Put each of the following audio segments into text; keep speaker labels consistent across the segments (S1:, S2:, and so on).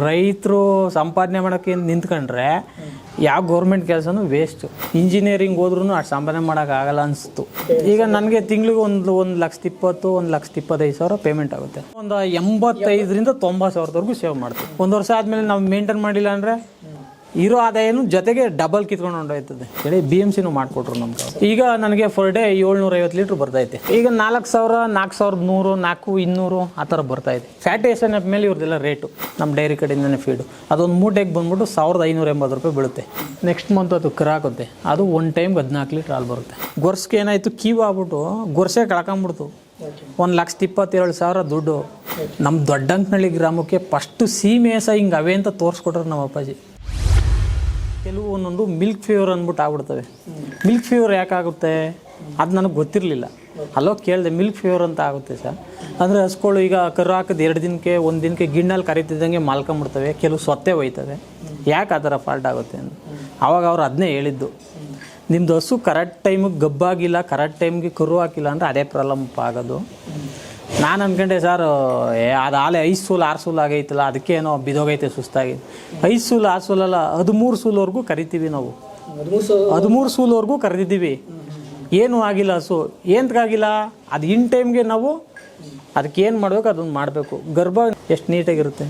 S1: ರೈತರು ಸಂಪಾದನೆ ಮಾಡೋಕ್ಕೆ ನಿಂತ್ಕೊಂಡ್ರೆ ಯಾವ ಗೌರ್ಮೆಂಟ್ ಕೆಲಸನೂ ವೇಸ್ಟ್ ಇಂಜಿನಿಯರಿಂಗ್ ಹೋದ್ರೂ ಅಷ್ಟು ಸಂಪಾದನೆ ಮಾಡೋಕ್ಕಾಗಲ್ಲ ಅನಿಸ್ತು. ಈಗ ನನಗೆ ತಿಂಗಳಿಗೆ ಒಂದು ಒಂದು ಲಕ್ಷದ ಇಪ್ಪತ್ತು, ಒಂದು ಲಕ್ಷದ ಇಪ್ಪತ್ತೈದು ಸಾವಿರ ಪೇಮೆಂಟ್ ಆಗುತ್ತೆ. ಒಂದು ಎಂಬತ್ತೈದರಿಂದ ತೊಂಬತ್ತು ಸಾವಿರದವರೆಗೂ ಸೇವ್ ಮಾಡ್ತೀವಿ. ಒಂದು ವರ್ಷ ಆದಮೇಲೆ ನಾವು ಮೇಂಟೈನ್ ಮಾಡಿಲ್ಲ ಅಂದರೆ ಇರೋ ಆದಾಯನು ಜೊತೆಗೆ ಡಬಲ್ ಕಿತ್ಕೊಂಡು ಹೊಂಡೋಯ್ತದೆ. ಹೇಳಿ ಬಿ ಎಂ ಸಿನೂ ಮಾಡಿಕೊಟ್ರು ನಮ್ಗೆ ಈಗ ನನಗೆ ಫರ್ ಡೇ ಏಳ್ನೂರ ಐವತ್ತು ಲೀಟ್ರ್ ಬರ್ತೈತೆ. ಈಗ ನಾಲ್ಕು ಸಾವಿರ, ನಾಲ್ಕು ಸಾವಿರದ ನೂರು, ನಾಲ್ಕು ಇನ್ನೂರು ಆ ಥರ ಬರ್ತೈತೆ. ಎಫ್ ಮೇಲೆ ಇವ್ರದ್ದೆಲ್ಲ ರೇಟು ನಮ್ಮ ಡೈರಿ ಕಡೆಯಿಂದನೇ ಫೀಡು ಅದೊಂದು ಮೂಟೆಗೆ ಬಂದ್ಬಿಟ್ಟು ಸಾವಿರದ ಐನೂರ ಎಂಬತ್ತು ರೂಪಾಯಿ ಬೀಳುತ್ತೆ. ನೆಕ್ಸ್ಟ್ ಮಂತ್ ಅದು ಕರಾಕುತ್ತೆ. ಅದು ಒನ್ ಟೈಮ್ ಹದಿನಾಲ್ಕು ಲೀಟ್ರ್ ಹಾಲು ಬರುತ್ತೆ. ಗೊರ್ಸ್ಗೆ ಏನಾಯಿತು? ಕೀವ್ ಆಗ್ಬಿಟ್ಟು ಗೊರ್ಸೆ ಕಳ್ಕೊಂಬಿಡ್ತು. ಒಂದು ಲಕ್ಷದ ಇಪ್ಪತ್ತೇಳು ಸಾವಿರ ದುಡ್ಡು. ನಮ್ಮ ದೊಡ್ಡಂಕನಳ್ಳಿ ಗ್ರಾಮಕ್ಕೆ ಫಸ್ಟು ಸೀಮೆಸ ಹಿಂಗೆ ಅವೇ ಅಂತ ತೋರಿಸ್ಕೊಟ್ರು ನಮ್ಮ ಅಪ್ಪಾಜಿ. ಕೆಲವು ಒಂದೊಂದು ಮಿಲ್ಕ್ ಫೀವರ್ ಅಂದ್ಬಿಟ್ಟು ಆಗ್ಬಿಡ್ತವೆ. Milk fever ಯಾಕಾಗುತ್ತೆ? ಅದು ನನಗೆ ಗೊತ್ತಿರಲಿಲ್ಲ. ಅಲ್ಲೋ ಕೇಳಿದೆ ಮಿಲ್ಕ್ ಫೀವರ್ ಅಂತ ಆಗುತ್ತೆ ಸರ್. ಅಂದರೆ ಹಸ್ಗಳು ಈಗ ಕರು ಹಾಕಿದ ಎರಡು ದಿನಕ್ಕೆ, ಒಂದು ದಿನಕ್ಕೆ ಗಿಣ್ಣಲ್ಲಿ ಕರೀತಿದ್ದಂಗೆ ಮಾಲ್ಕೊಂಬಿಡ್ತವೆ, ಕೆಲವು ಸೊತ್ತೆ ಹೋಯ್ತವೆ ಯಾಕೆ ಆ ಥರ ಫಾಲ್ಟ್ ಆಗುತ್ತೆ ಅಂತ. ಆವಾಗ ಅವ್ರು ಅದನ್ನೇ ಹೇಳಿದ್ದು. ನಿಮ್ಮದು ಹಸು ಕರೆಕ್ಟ್ ಟೈಮಿಗೆ ಗಬ್ಬಾಗಿಲ್ಲ ಕರೆಕ್ಟ್ ಟೈಮ್ಗೆ ಕರು ಹಾಕಿಲ್ಲ ಅಂದರೆ ಅದೇ ಪ್ರಾಬ್ಲಮ್ ಆಗೋದು ನಾನು ಅನ್ಕೊಂಡೆ ಸರ್ ಅದು ಆಲೆ ಐದು ಸೂಲ್ ಆರು ಸೂಲ್ ಆಗೈತಲ್ಲ ಅದಕ್ಕೆ ಏನೋ ಬಿದೋಗೈತೆ ಸುಸ್ತಾಗಿ. ಐದು ಸೂಲ್ ಆರು ಸೂಲಲ್ಲ ಹದಿಮೂರು ಸೂಲ್ವರೆಗೂ ಕರಿತೀವಿ ನಾವು.
S2: ಹದಿಮೂರು
S1: ಸೂಲ್ವರೆಗೂ ಕರೆದಿದ್ದೀವಿ. ಏನೂ ಆಗಿಲ್ಲ ಹಸು ಏನಕ್ಕಾಗಿಲ್ಲ ಅದು ಇನ್ ಟೈಮ್ಗೆ ನಾವು ಅದಕ್ಕೆ ಏನು ಮಾಡಬೇಕು ಅದನ್ನು ಮಾಡಬೇಕು. ಗರ್ಭ ಎಷ್ಟು ನೀಟಾಗಿರುತ್ತೆ?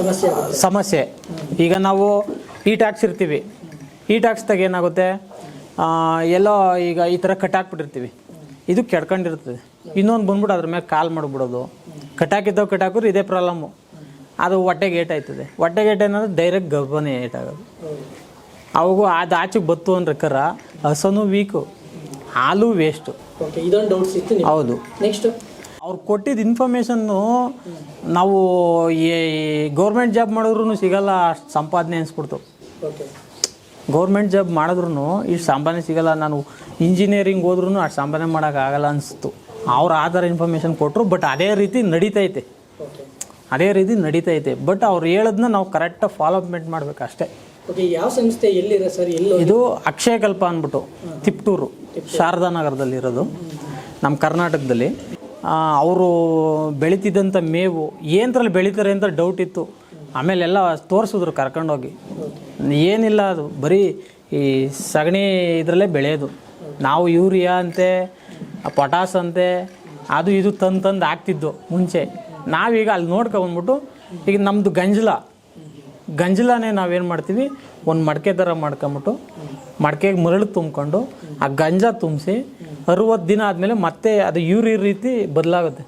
S2: ಸಮಸ್ಯೆ
S1: ಸಮಸ್ಯೆ. ಈಗ ನಾವು ಈಟ್ ಹಾಕ್ಸಿರ್ತೀವಿ ಈಟ್ ಹಾಕ್ಸ್ದಾಗ ಏನಾಗುತ್ತೆ ಎಲ್ಲೋ ಈಗ ಈ ಥರ ಕಟ್ ಹಾಕ್ಬಿಟ್ಟಿರ್ತೀವಿ. ಇದು ಕೆಡ್ಕೊಂಡಿರ್ತದೆ. ಇನ್ನೊಂದು ಬಂದ್ಬಿಟ್ಟು ಅದ್ರ ಮೇಲೆ ಕಾಲ್ ಮಾಡಿಬಿಡೋದು. ಕಟ್ಟಾಕಿದ್ದಾವೆ ಕಟಾಕಿದ್ರು ಇದೇ ಪ್ರಾಬ್ಲಮ್ಮು ಅದು ಹೊಟ್ಟೆಗೆ ಏಟ್ ಆಯ್ತದೆ. ಹೊಟ್ಟೆಗೆ ಏಟ್ ಏನಂದ್ರೆ ಡೈರೆಕ್ಟ್ ಗರ್ಭನೇ ಏಟ್ ಆಗೋದು. ಅವಾಗೂ ಅದು ಆಚೆಗೆ ಬತ್ತು ಅಂದ್ರೆ ಕರ ಹಸನು ವೀಕು. ಹಾಲು ವೇಸ್ಟು ಹೌದು.
S2: ನೆಕ್ಸ್ಟ್
S1: ಅವ್ರು ಕೊಟ್ಟಿದ್ದ ಇನ್ಫಾರ್ಮೇಷನ್ನು ನಾವು ಈ ಗೌರ್ಮೆಂಟ್ ಜಾಬ್ ಮಾಡಿದ್ರು ಸಿಗಲ್ಲ ಅಷ್ಟು ಸಂಪಾದನೆ ಅನ್ಸ್ಬಿಡ್ತು. ಗೌರ್ಮೆಂಟ್ ಜಾಬ್ ಮಾಡಿದ್ರು ಇಷ್ಟು ಸಂಪಾದನೆ ಸಿಗಲ್ಲ. ನಾನು ಇಂಜಿನಿಯರಿಂಗ್ ಹೋದ್ರೂ ಅಷ್ಟು ಸಂಪಾದನೆ ಮಾಡೋಕ್ಕಾಗಲ್ಲ ಅನಿಸ್ತು. ಅವ್ರು ಆ ಥರ ಇನ್ಫಾರ್ಮೇಷನ್ ಕೊಟ್ಟರು ಬಟ್ ಅದೇ ರೀತಿ ನಡೀತೈತೆ. ಅದೇ ರೀತಿ ನಡೀತೈತೆ. ಬಟ್ ಅವ್ರು ಹೇಳೋದನ್ನ ನಾವು ಕರೆಕ್ಟಾಗಿ ಫಾಲೋಅಪ್ಮೆಂಟ್ ಮಾಡಬೇಕು ಅಷ್ಟೇ.
S2: ಯಾವ ಸಂಸ್ಥೆ ಎಲ್ಲಿದೆ ಸರ್? ಎಲ್ಲೋ
S1: ಇದು ಅಕ್ಷಯಕಲ್ಪ ಅಂದ್ಬಿಟ್ಟು ತಿಪ್ಟೂರು ಶಾರದಾ ನಗರದಲ್ಲಿರೋದು ನಮ್ಮ ಕರ್ನಾಟಕದಲ್ಲಿ. ಅವರು ಬೆಳೀತಿದ್ದಂಥ ಮೇವು ಏನರಲ್ಲಿ ಬೆಳೀತಾರೆ ಅಂತ ಡೌಟ್ ಇತ್ತು. ಆಮೇಲೆ ಎಲ್ಲ ತೋರಿಸಿದ್ರು ಕರ್ಕೊಂಡೋಗಿ. ಏನಿಲ್ಲ ಅದು, ಬರೀ ಈ ಸಗಣಿ ಇದರಲ್ಲೇ ಬೆಳೆಯೋದು. ನಾವು ಯೂರಿಯಾ ಅಂತೆ ಪೊಟಾಸ್ ಅಂತೆ, ಅದು ಇದು ತಂದು ತಂದು ಹಾಕ್ತಿದ್ದು ಮುಂಚೆ. ನಾವೀಗ ಅಲ್ಲಿ ನೋಡ್ಕೊಬಂದ್ಬಿಟ್ಟು ಈಗ ನಮ್ಮದು ಗಂಜಲ. ಗಂಜಲನೇ ನಾವೇನು ಮಾಡ್ತೀವಿ, ಒಂದು ಮಡಕೆ ಥರ ಮಾಡ್ಕೊಂಬಿಟ್ಟು, ಮಡಕೆಗೆ ಮರಳು ತುಂಬ್ಕೊಂಡು, ಆ ಗಂಜ ತುಂಬಿಸಿ ಅರುವತ್ತು ದಿನ ಆದಮೇಲೆ ಮತ್ತೆ ಅದು ಯೂರಿ ರೀತಿ ಬದಲಾಗುತ್ತೆ.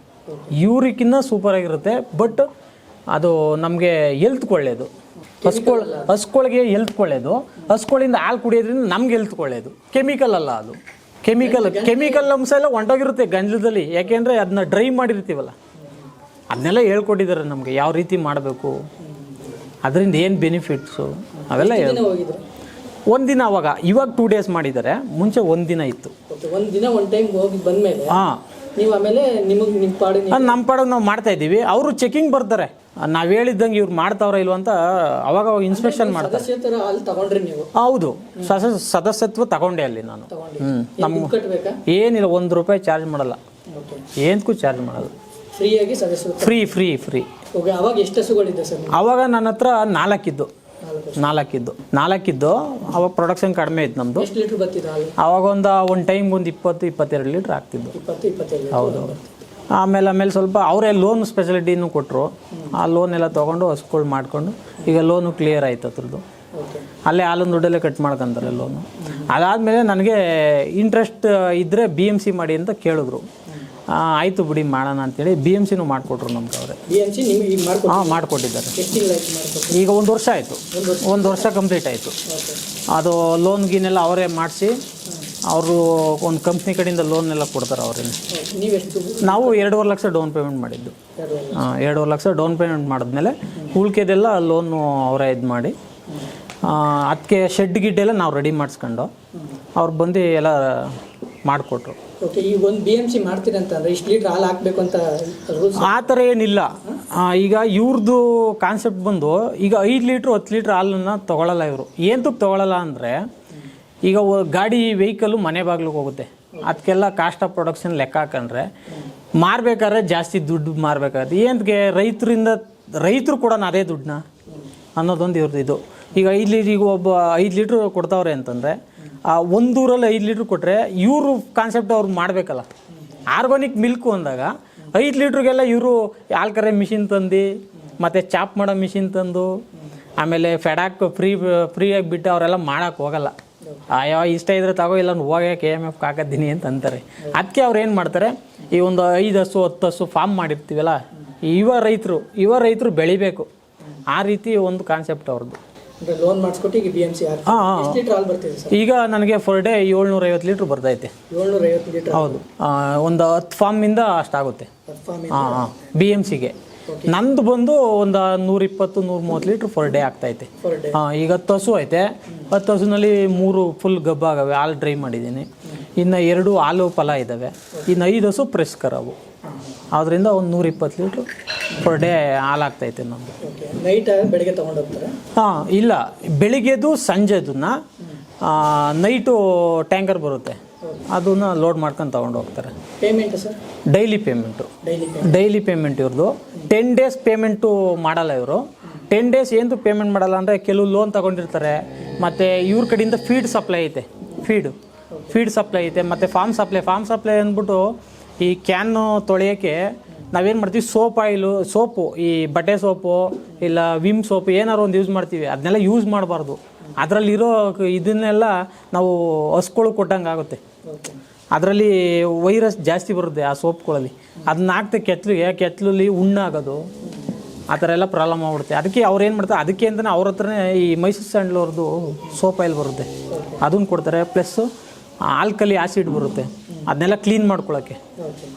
S1: ಸೂಪರ್ ಸೂಪರಾಗಿರುತ್ತೆ ಬಟ್ ಅದು ನಮಗೆ ಎಲ್ತ್ ಒಳ್ಳೆಯದು ಹಸ್ಕೊಳ್ ಹಸ್ಕೊಳಗೆ ಎಲ್ತ್ ಒಳ್ಳೆಯದು ಹಸ್ಕೊಳಿಂದ ಹಾಲು ಕುಡಿಯೋದ್ರಿಂದ ನಮ್ಗೆ ಎಲ್ತ್ ಒಳ್ಳೆಯದು ಕೆಮಿಕಲ್ ಅಲ್ಲ ಅದು. ಕೆಮಿಕಲ್ ಕೆಮಿಕಲ್ ಅಂಶ ಎಲ್ಲ ಒಂಟೋಗಿರುತ್ತೆ ಗಂಜಲದಲ್ಲಿ. ಯಾಕೆಂದರೆ ಅದನ್ನ ಡ್ರೈ ಮಾಡಿರ್ತೀವಲ್ಲ. ಅದನ್ನೆಲ್ಲ ಹೇಳ್ಕೊಟ್ಟಿದ್ದಾರೆ ನಮಗೆ ಯಾವ ರೀತಿ ಮಾಡಬೇಕು. ಅದರಿಂದ ಏನು ಬೆನಿಫಿಟ್ಸು ಅವೆಲ್ಲ ಹೇಳಿ
S2: ದಿನ
S1: ಒಂದಿನ ಅವಾಗ ಇವಾಗ ಟೂ ಡೇಸ್ ಮಾಡಿದ್ದಾರೆ. ಮುಂಚೆ ಇತ್ತು.
S2: ಒಂದು ದಿನ ಒನ್ ಟೈಮ್ ಹೋಗಿ ಬಂದಮೇಲೆ
S1: ಹಾಂ.
S2: ನೀವು ಆಮೇಲೆ ನಿಮಗೆ ನಿಮ್ಮ ಪಾಡು
S1: ನಮ್ಮ ಪಾಡೋದು ನಾವು ಮಾಡ್ತಾ ಇದ್ದೀವಿ. ಅವರು ಚೆಕಿಂಗ್ ಬರ್ತಾರೆ. ನಾವು ಹೇಳಿದ್ದಂಗೆ ಇವ್ರು ಮಾಡ್ತಾವ್ರ ಇಲ್ವ ಅಂತ ಅವಾಗ ಅವಾಗ ಇನ್ಸ್ಪೆಕ್ಷನ್ ಮಾಡ್ತಾರೆ.
S2: ಸದಸ್ಯತರ ಅಲ್ಲಿ ತಗೊಂಡ್ರಿ ನೀವು.
S1: ಹೌದು. ಸದ ಸದಸ್ಯತ್ವ ತಗೊಂಡೆ ಅಲ್ಲಿ ನಾನು. ಹ್ಞೂ
S2: ನಮ್ಮ ಕಟ್ಟಬೇಕಾ
S1: ಏನಿಲ್ಲ ಒಂದು ರೂಪಾಯಿ ಚಾರ್ಜ್ ಮಾಡಲ್ಲ. ಏನಕ್ಕೂ ಚಾರ್ಜ್ ಮಾಡಲ್ಲ.
S2: ಫ್ರೀಯಾಗಿ ಸದಸ್ಯತ್ವ
S1: ಫ್ರೀ ಫ್ರೀ ಫ್ರೀ
S2: ಓಕೆ ಅವಾಗ ಎಷ್ಟು ಹಸುಗಳಿದೆ ಸರ್
S1: ಆವಾಗ ನನ್ನ ಹತ್ರ ನಾಲ್ಕಿದ್ದು.
S2: ನಾಲ್ಕು
S1: ನಾಲ್ಕಿದ್ದು. ನಾಲ್ಕಿದ್ದು ಅವಾಗ ಪ್ರೊಡಕ್ಷನ್ ಕಡಿಮೆ ಇತ್ತು ನಮ್ಮದು
S2: ಎಷ್ಟು ಲೀಟ್ರ್ ಬರ್ತಿದ್ರು ಹಾಲು?
S1: ಆವಾಗ ಒಂದು ಒಂದು ಟೈಮ್ಗೆ ಒಂದು ಇಪ್ಪತ್ತು ಇಪ್ಪತ್ತೆರಡು ಲೀಟ್ರ್ ಆಗ್ತಿದ್ದು.
S2: ಇಪ್ಪತ್ತು ಇಪ್ಪತ್ತೈದು
S1: ಹೌದು ಆಮೇಲೆ ಆಮೇಲೆ ಸ್ವಲ್ಪ ಅವರೇ ಲೋನ್ ಸ್ಪೆಷಾಲಿಟಿನೂ ಕೊಟ್ಟರು ಆ ಲೋನ್ ಎಲ್ಲ ತೊಗೊಂಡು ಹಸ್ಗಳು ಮಾಡಿಕೊಂಡು ಈಗ ಲೋನು ಕ್ಲಿಯರ್ ಆಯ್ತು ಅದ್ರದ್ದು.
S2: ಓಕೆ.
S1: ಅಲ್ಲೇ ಹಾಲಿನ ದುಡ್ಡಲ್ಲೇ ಕಟ್ ಮಾಡ್ಕೊಂತಾರೆ ಲೋನು ಅದಾದಮೇಲೆ ನನಗೆ ಇಂಟ್ರೆಸ್ಟ್ ಇದ್ದರೆ ಬಿ ಎಂ ಸಿ ಮಾಡಿ ಅಂತ ಕೇಳಿದ್ರು. ಆಯಿತು ಬಿಡಿ ಮಾಡೋಣ ಅಂತೇಳಿ ಬಿ ಎಂ ಸಿನೂ ಮಾಡಿಕೊಟ್ರು ನಮ್ಗೆ ಅವರೇ.
S2: ಬಿ ಎಂ ಸಿ ನಿಮ್ಗೆ ಈಗ ಮಾಡ್ಕೊಡಿ
S1: ಹಾಂ ಮಾಡಿಕೊಟ್ಟಿದ್ದಾರೆ.
S2: ಎಷ್ಟು ತಿಂಗಳಾಯ್ತು ಮಾಡ್ಕೊಡಿ
S1: ಈಗ ಒಂದು ವರ್ಷ ಆಯಿತು. ಒಂದು ವರ್ಷ ಕಂಪ್ಲೀಟ್ ಆಯಿತು. ಅದು ಲೋನ್ ಗೀನೆಲ್ಲ ಅವರೇ ಮಾಡಿಸಿ ಅವರು ಒಂದು ಕಂಪ್ನಿ ಕಡೆಯಿಂದ ಲೋನೆಲ್ಲ ಕೊಡ್ತಾರೆ ಅವ್ರಿಗೆ
S2: ನೀವೆಷ್ಟು?
S1: ನಾವು ಎರಡೂವರೆ ಲಕ್ಷ ಡೌನ್ ಪೇಮೆಂಟ್ ಮಾಡಿದ್ದು. ಹಾಂ ಎರಡೂವರೆ ಲಕ್ಷ ಡೌನ್ ಪೇಮೆಂಟ್ ಮಾಡಿದ್ಮೇಲೆ ಉಳ್ಕೆದೆಲ್ಲ ಲೋನು ಅವರೇ ಇದು ಮಾಡಿ ಅದಕ್ಕೆ ಶೆಡ್ ಗಿಡ್ಡೆಲ್ಲ ನಾವು ರೆಡಿ ಮಾಡಿಸ್ಕೊಂಡು ಅವ್ರು ಬಂದು ಎಲ್ಲ ಮಾಡಿಕೊಟ್ರು.
S2: ಓಕೆ ಈಗ ಒಂದು ಬಿ ಎಂ ಸಿ ಮಾಡ್ತೀರಂತಂದ್ರೆ ಇಷ್ಟು ಲೀಟ್ರ್ ಹಾಲು ಹಾಕ್ಬೇಕು ಅಂತ ರೂಲ್ಸ್
S1: ಆ ಥರ ಏನಿಲ್ಲ. ಈಗ ಇವ್ರದ್ದು ಕಾನ್ಸೆಪ್ಟ್ ಬಂದು ಈಗ ಐದು ಲೀಟ್ರ್ ಹತ್ತು ಲೀಟ್ರ್ ಹಾಲನ್ನು ತೊಗೊಳಲ್ಲ ಇವರು. ಏನಕ್ಕೆ ತೊಗೊಳಲ್ಲ ಅಂದರೆ ಈಗ ಗಾಡಿ ವೆಹಿಕಲ್ ಮನೆ ಬಾಗ್ಲಿಗೆ ಹೋಗುತ್ತೆ. ಅದಕ್ಕೆಲ್ಲ ಕಾಸ್ಟ್ ಆಫ್ ಪ್ರೊಡಕ್ಷನ್ ಲೆಕ್ಕ ಹಾಕೊಂಡ್ರೆ ಮಾರ್ಬೇಕಾದ್ರೆ ಜಾಸ್ತಿ ದುಡ್ಡು ಮಾರ್ಬೇಕಾಗುತ್ತೆ. ಏನಕ್ಕೆ ರೈತರಿಂದ ರೈತರು ಕೂಡ ಅದೇ ದುಡ್ಡನ್ನ ಅನ್ನೋದೊಂದು ಇವ್ರದ್ದು ಇದು. ಈಗ ಐದು ಲೀಟ್ರ್ ಈಗ ಒಬ್ಬ ಐದು ಲೀಟ್ರ್ ಕೊಡ್ತಾವ್ರೆ ಅಂತಂದರೆ ಒಂದೂರಲ್ಲಿ ಐದು ಲೀಟ್ರ್ ಕೊಟ್ಟರೆ ಇವರು ಕಾನ್ಸೆಪ್ಟ್ ಅವ್ರು ಮಾಡಬೇಕಲ್ಲ. ಆರ್ಗಾನಿಕ್ ಮಿಲ್ಕು ಅಂದಾಗ ಐದು ಲೀಟ್ರಿಗೆಲ್ಲ ಇವರು ಆಲ್ಕರೆ ಕರೆ ಮಿಷಿನ್ ತಂದು, ಮತ್ತು ಚಾಪ್ ಮಾಡೋ ಮಿಷಿನ್ ತಂದು, ಆಮೇಲೆ ಫೆಡಾಕ್ ಫ್ರೀ ಫ್ರೀಯಾಗಿ ಬಿಟ್ಟು ಅವರೆಲ್ಲ ಮಾಡೋಕೆ ಹೋಗಲ್ಲ. ಅಯ್ಯೋ ಇಷ್ಟ ಇದ್ರೆ ತಗೋ ಇಲ್ಲ ಕೆ ಎಂ ಎಫ್ ಹಾಕತ್ತೀನಿ ಅಂತ ಅಂತಾರೆ. ಅದಕ್ಕೆ ಅವ್ರು ಏನು ಮಾಡ್ತಾರೆ, ಈ ಒಂದು ಐದು ಹಸು, ಹತ್ತು ಹಸು ಫಾರ್ಮ್ ಮಾಡಿರ್ತೀವಲ್ಲ, ಇವ ರೈತರು ಇವ ರೈತರು ಬೆಳಿಬೇಕು. ಆ ರೀತಿ ಒಂದು ಕಾನ್ಸೆಪ್ಟ್ ಅವ್ರದ್ದು
S2: ಲೋನ್ ಮಾಡಿಸ್ಕೊಟ್ಟು ಈಗ ಬಿ ಎಂ ಸಿ
S1: ಹಾಂ ಹಾಂ
S2: ಲೀಟರ್ ಹಾಲು ಬರ್ತಿದೆ ಸರ್?
S1: ಈಗ ನನಗೆ ಫರ್ ಡೇ ಏಳ್ನೂರ ಐವತ್ತು ಲೀಟ್ರ್ ಬರ್ತೈತೆ.
S2: ಏಳ್ನೂರ ಐವತ್ತು ಲೀಟರ್
S1: ಹೌದು. ಒಂದು ಹತ್ತು ಫಾರ್ಮಿಂದ ಅಷ್ಟಾಗುತ್ತೆ ಹಾಂ ಹಾಂ. ಬಿ ಎಂ ಸಿಗೆ ನಂದು ಬಂದು ಒಂದು ನೂರಿಪ್ಪತ್ತು ನೂರ ಮೂವತ್ತು ಲೀಟ್ರ್ ಫರ್ ಡೇ ಆಗ್ತೈತೆ ಹಾಂ ಈಗ ಹತ್ತು ಹಸು ಐತೆ. ಹತ್ತು ಹಸುನಲ್ಲಿ ಮೂರು ಫುಲ್ ಗಬ್ಬ ಆಗವೆ ಹಾಲು ಡ್ರೈ ಮಾಡಿದ್ದೀನಿ. ಇನ್ನು ಎರಡು ಹಾಲು ಫಲ ಇದ್ದಾವೆ ಇನ್ನು ಐದು ಹಸು ಪ್ರೆಸ್ ಕರವು. ಅದರಿಂದ ಒಂದು ನೂರ ಇಪ್ಪತ್ತು ಲೀಟ್ರ್ ಪರ್ ಡೇ ಹಾಲು ನಮ್ಮ ನಮ್ಮದು
S2: ನೈಟ್ ಬೆಳಿಗ್ಗೆ
S1: ಹಾಂ ಇಲ್ಲ. ಬೆಳಿಗ್ಗೆದು ಸಂಜೆದನ್ನ ನೈಟು ಟ್ಯಾಂಕರ್ ಬರುತ್ತೆ. ಅದನ್ನ ಲೋಡ್ ಮಾಡ್ಕೊಂಡು ತಗೊಂಡು ಹೋಗ್ತಾರೆ.
S2: Payment sir?
S1: Daily payment
S2: daily
S1: daily payment ಇವ್ರದ್ದು ಟೆನ್ ಡೇಸ್ ಪೇಮೆಂಟು ಮಾಡಲ್ಲ ಇವರು. ಟೆನ್ ಡೇಸ್ ಏನು ಪೇಮೆಂಟ್ ಮಾಡಲ್ಲ ಅಂದರೆ ಕೆಲವು ಲೋನ್ ತಗೊಂಡಿರ್ತಾರೆ. ಮತ್ತು ಇವ್ರ ಕಡೆಯಿಂದ ಫೀಡ್ ಸಪ್ಲೈ ಐತೆ. ಫೀಡು ಫೀಡ್ ಸಪ್ಲೈ ಐತೆ. ಮತ್ತು ಫಾರ್ಮ್ ಸಪ್ಲೈ ಫಾರ್ಮ್ ಸಪ್ಲೈ ಅಂದ್ಬಿಟ್ಟು ಈ ಕ್ಯಾನು ತೊಳೆಯೋಕ್ಕೆ ನಾವೇನು ಮಾಡ್ತೀವಿ? ಸೋಪ್ ಆಯಿಲು, ಸೋಪು, ಈ ಬಟ್ಟೆ ಸೋಪು, ಇಲ್ಲ ವಿಮ್ ಸೋಪು ಏನಾದ್ರು ಒಂದು ಯೂಸ್ ಮಾಡ್ತೀವಿ. ಅದನ್ನೆಲ್ಲ ಯೂಸ್ ಮಾಡಬಾರ್ದು. ಅದರಲ್ಲಿರೋ ಇದನ್ನೆಲ್ಲ ನಾವು ಹಸ್ಗಳು ಕೊಟ್ಟಂಗೆ ಆಗುತ್ತೆ. ಅದರಲ್ಲಿ ವೈರಸ್ ಜಾಸ್ತಿ ಬರುತ್ತೆ ಆ ಸೋಪ್ಗಳಲ್ಲಿ. ಅದನ್ನ ಹಾಕ್ತೆ ಕೆತ್ತಲಿಗೆ ಕೆತ್ತಲಲ್ಲಿ ಉಣ್ಣಾಗೋದು. ಆ ಥರ ಎಲ್ಲ ಪ್ರಾಬ್ಲಮ್ ಆಗ್ಬಿಡುತ್ತೆ. ಅದಕ್ಕೆ ಅವ್ರು ಏನು ಮಾಡ್ತಾರೆ? ಅದಕ್ಕೆ ಅಂತಲೇ ಅವ್ರ ಹತ್ರನೇ ಈ ಮೈಸೂರು ಸ್ಯಾಂಡ್ಲವ್ರದ್ದು ಸೋಪ್ ಆಯಿಲ್ ಬರುತ್ತೆ. ಅದನ್ನು ಕೊಡ್ತಾರೆ. ಪ್ಲಸ್ಸು ಆಲ್ಕಲಿ ಆಸಿಡ್ ಬರುತ್ತೆ. ಅದನ್ನೆಲ್ಲ ಕ್ಲೀನ್ ಮಾಡ್ಕೊಳ್ಳೋಕ್ಕೆ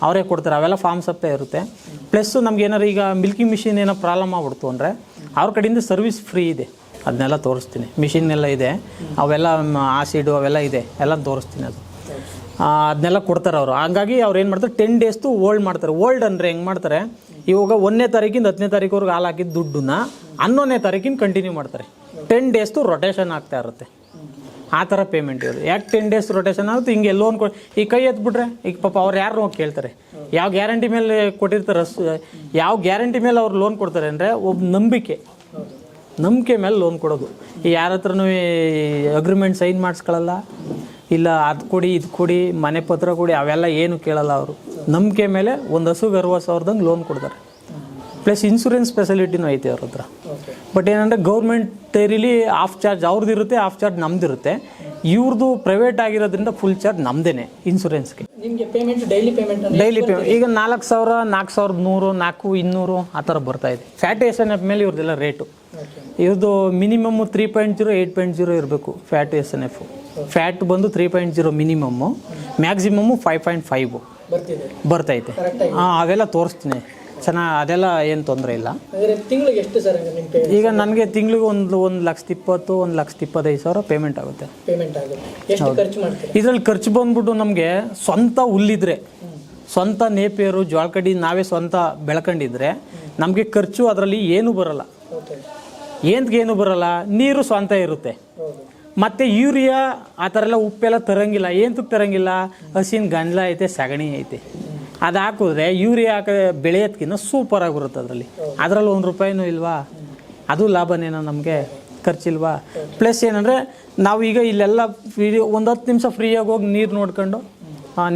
S1: ಅವರೇ ಕೊಡ್ತಾರೆ, ಅವೆಲ್ಲ ಫಾರ್ಮ್ ಸಪ್ಲೈ ಇರುತ್ತೆ. ಪ್ಲಸ್ಸು ನಮ್ಗೆ ಏನಾರು ಈಗ ಮಿಲ್ಕಿಂಗ್ ಮಿಷಿನ್ ಏನೋ ಪ್ರಾಬ್ಲಮ್ ಆಗ್ಬಿಡ್ತು ಅಂದರೆ, ಅವ್ರ ಕಡೆಯಿಂದ ಸರ್ವಿಸ್ ಫ್ರೀ ಇದೆ. ಅದನ್ನೆಲ್ಲ ತೋರಿಸ್ತೀನಿ. ಮಿಷಿನ್ ಎಲ್ಲ ಇದೆ. ಅವೆಲ್ಲ ಆಸಿಡು ಅವೆಲ್ಲ ಇದೆ. ಎಲ್ಲ ತೋರಿಸ್ತೀನಿ ಅದು. ಅದನ್ನೆಲ್ಲ ಕೊಡ್ತಾರೆ ಅವರು. ಹಂಗಾಗಿ ಅವ್ರು ಏನು ಮಾಡ್ತಾರೆ ಟೆನ್ ಡೇಸ್ದು ಓಲ್ಡ್ ಮಾಡ್ತಾರೆ. ಓಲ್ಡ್ ಅಂದರೆ ಹೆಂಗೆ ಮಾಡ್ತಾರೆ, ಇವಾಗ ಒಂದನೇ ತಾರೀಕಿಂದ ಹತ್ತನೇ ತಾರೀಕುವರೆಗೆ ಹಾಲು ಹಾಕಿದ ದುಡ್ಡನ್ನ ಹನ್ನೊಂದನೇ ತಾರೀಕಿನ ಕಂಟಿನ್ಯೂ ಮಾಡ್ತಾರೆ. ಟೆನ್ ಡೇಸ್ದು ರೊಟೇಷನ್ ಆಗ್ತಾ ಇರುತ್ತೆ. ಆ ಥರ ಪೇಮೆಂಟ್ ಇರೋದು. ಯಾಕೆ ಟೆನ್ ಡೇಸ್ ರೊಟೇಷನ್ ಆಗುತ್ತೆ, ಹಿಂಗೆ ಲೋನ್ ಕೊಡಿ ಈಗ ಕೈ ಎತ್ಬಿಟ್ರೆ ಈಗ ಪಾಪ ಅವ್ರು ಯಾರು ಹೋಗಿ ಕೇಳ್ತಾರೆ. ಯಾವ ಗ್ಯಾರಂಟಿ ಮೇಲೆ ಕೊಟ್ಟಿರ್ತಾರೆ ಯಾವ ಗ್ಯಾರಂಟಿ ಮೇಲೆ ಅವ್ರು ಲೋನ್ ಕೊಡ್ತಾರೆ ಅಂದರೆ ಒಬ್ಬ ನಂಬಿಕೆ. ನಂಬಿಕೆ ಮೇಲೆ ಲೋನ್ ಕೊಡೋದು. ಈ ಯಾರ ಹತ್ರನೂ ಅಗ್ರಿಮೆಂಟ್ ಸೈನ್ ಮಾಡಿಸ್ಕೊಳ್ಳಲ್ಲ ಇಲ್ಲ ಅದು ಕೊಡಿ, ಇದು ಕೊಡಿ, ಮನೆ ಪತ್ರ ಕೊಡಿ, ಅವೆಲ್ಲ ಏನು ಕೇಳಲ್ಲ ಅವರು. ನಂಬಿಕೆ ಮೇಲೆ ಒಂದು ಹಸುಗೆ ಅರವತ್ತು ಸಾವಿರದಂಗೆ ಲೋನ್ ಕೊಡ್ತಾರೆ. ಪ್ಲಸ್ ಇನ್ಸೂರೆನ್ಸ್ ಫೆಸಿಲಿಟಿನೂ ಐತೆ ಅವ್ರ ಹತ್ರ. ಬಟ್ ಏನಂದರೆ ಗೌರ್ಮೆಂಟ್ ತೇರಿಲಿ ಆಫ್ ಚಾರ್ಜ್ ಅವ್ರದ್ದು ಇರುತ್ತೆ ಆಫ್ ಚಾರ್ಜ್ ನಮ್ದಿರುತ್ತೆ ಇವ್ರದ್ದು ಪ್ರೈವೇಟ್ ಆಗಿರೋದ್ರಿಂದ ಫುಲ್ ಚಾರ್ಜ್ ನಮ್ದೇನೆ ಇನ್ಸೂರೆನ್ಸ್ಗೆ
S2: ನಿಮಗೆ payment daily payment
S1: daily payment ಈಗ ನಾಲ್ಕು ಸಾವಿರ ನಾಲ್ಕು ಸಾವಿರದ ನೂರು ನಾಲ್ಕು ಇನ್ನೂರು ಆ ಥರ ಬರ್ತಾ ಇದೆ. ಫ್ಯಾಟ್ ಎಸ್ ಎನ್ ಎಫ್ ಮೇಲೆ ಇವ್ರದ್ದೆಲ್ಲ ರೇಟು ಇವ್ರದ್ದು minimum three point zero eight point zero ಇರಬೇಕು fat S N F fat ಬಂದು three point zero minimum maximum five point five ಬರ್ತೈತೆ ಹಾಂ ಅವೆಲ್ಲ ತೋರಿಸ್ತೀನಿ. ಚೆನ್ನಾಗಿ ಅದೆಲ್ಲ ಏನು ತೊಂದರೆ ಇಲ್ಲ.
S2: ಅಂದರೆ ತಿಂಗಳಿಗೆ ಎಷ್ಟು ಸರ್ ಹಂಗೆ
S1: ಈಗ ನನಗೆ ತಿಂಗಳಿಗೆ ಒಂದು ಒಂದು ಲಕ್ಷದ ಇಪ್ಪತ್ತು ಒಂದು ಲಕ್ಷದ ಇಪ್ಪತ್ತೈದು ಸಾವಿರ ಪೇಮೆಂಟ್ ಆಗುತ್ತೆ.
S2: ಪೇಮೆಂಟ್ ಆಗುತ್ತೆ. ಎಷ್ಟು ಖರ್ಚು ಮಾಡ್ತೀರಾ?
S1: ಇದರಲ್ಲಿ ಖರ್ಚು ಬಂದ್ಬಿಟ್ಟು ನಮಗೆ ಸ್ವಂತ ಹುಲ್ಲಿದ್ರೆ ಸ್ವಂತ ನೇಪಿಯರು ಜೋಳಕಡಿ ನಾವೇ ಸ್ವಂತ ಬೆಳ್ಕೊಂಡಿದ್ರೆ ನಮಗೆ ಖರ್ಚು ಅದರಲ್ಲಿ ಏನೂ ಬರಲ್ಲ. ಏನಕ್ಕೆ ಏನು ಬರಲ್ಲ? ನೀರು ಸ್ವಂತ ಇರುತ್ತೆ. ಮತ್ತೆ ಯೂರಿಯಾ ಆ ಥರ ಎಲ್ಲ ಉಪ್ಪೆಲ್ಲ ತರಂಗಿಲ್ಲ. ಏನಕ್ಕೆ ತರಂಗಿಲ್ಲ. ಹಸಿನ ಗಂಜಲ ಐತೆ ಸಗಣಿ ಐತೆ. ಅದು ಹಾಕಿದ್ರೆ ಯೂರಿಯಾ ಹಾಕ ಬೆಳೆಯೋದ್ಕಿಂತ ಸೂಪರಾಗಿ ಬರುತ್ತೆ ಅದರಲ್ಲಿ. ಅದರಲ್ಲಿ ಒಂದು ರೂಪಾಯಿನೂ ಇಲ್ವಾ? ಅದು ಲಾಭನೇನೋ ನಮಗೆ ಖರ್ಚಿಲ್ವಾ? ಪ್ಲಸ್ ಏನಂದರೆ ನಾವು ಈಗ ಇಲ್ಲೆಲ್ಲ ಫ್ರೀ ಒಂದು ಹತ್ತು ನಿಮಿಷ ಫ್ರೀಯಾಗಿ ಹೋಗಿ ನೀರು ನೋಡ್ಕೊಂಡು